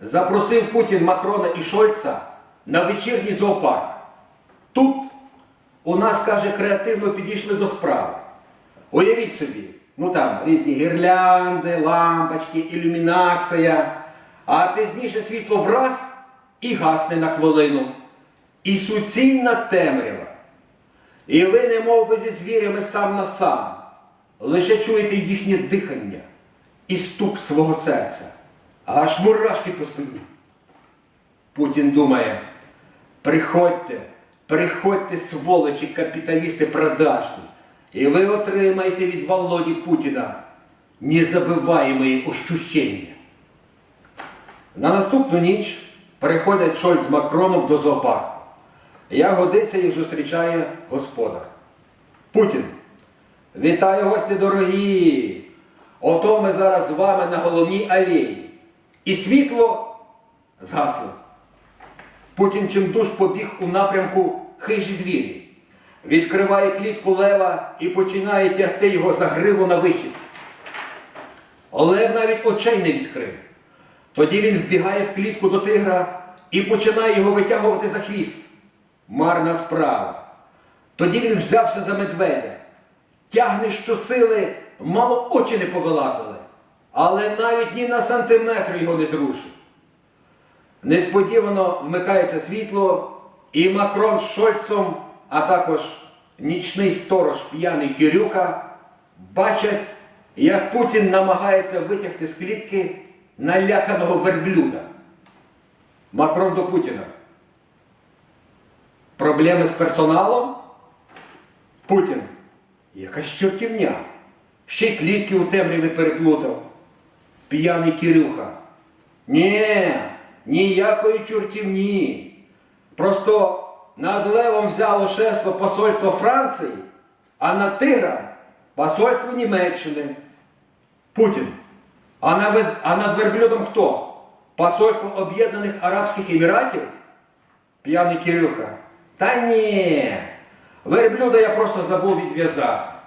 запросив Путін Макрона і Шольца на вечірній зоопарк. Тут у нас, каже, креативно підійшли до справи. Уявіть собі, ну там різні гірлянди, лампочки, ілюмінація, а пізніше світло враз і гасне на хвилину. І суцільна темрява. І ви, не мов би зі звірями сам на сам, лише чуєте їхнє дихання і стук свого серця, аж мурашки по спині. Путін думає, приходьте, приходьте, сволочі, капіталісти продажні, і ви отримаєте від Володі Путіна незабиваємої ощущення. На наступну ніч приходять Шольц з Макроном до зоопарку. Я годиться їх зустрічає господар. Путін. Вітаю гості дорогі! Ото ми зараз з вами на головній алеї. І світло згасло. Путін чимдуж побіг у напрямку хижі звірі. Відкриває клітку лева і починає тягти його за гриву на вихід. Лев навіть очей не відкрив. Тоді він вбігає в клітку до тигра і починає його витягувати за хвіст. Марна справа. Тоді він взявся за медведя. Тягне щосили, мало очі не повилазили, але навіть ні на сантиметр його не зрушив. Несподівано вмикається світло, і Макрон з Шольцом, а також нічний сторож п'яний Кирюха бачать, як Путін намагається витягти з клітки наляканого верблюда. Макрон до Путіна. Проблеми з персоналом? Путін. Якась чортівня. Ще й клітки у темряві переплутав. П'яний Кирюха. Ні, ніякої чортівні. Просто над левом взяло шефство посольство Франції, а над тигром посольство Німеччини. Путін. А, на, а над верблюдом хто? Посольство Об'єднаних Арабських Еміратів? П'яний Кирюха. Та ні. Верблюда я просто забув відв'язати.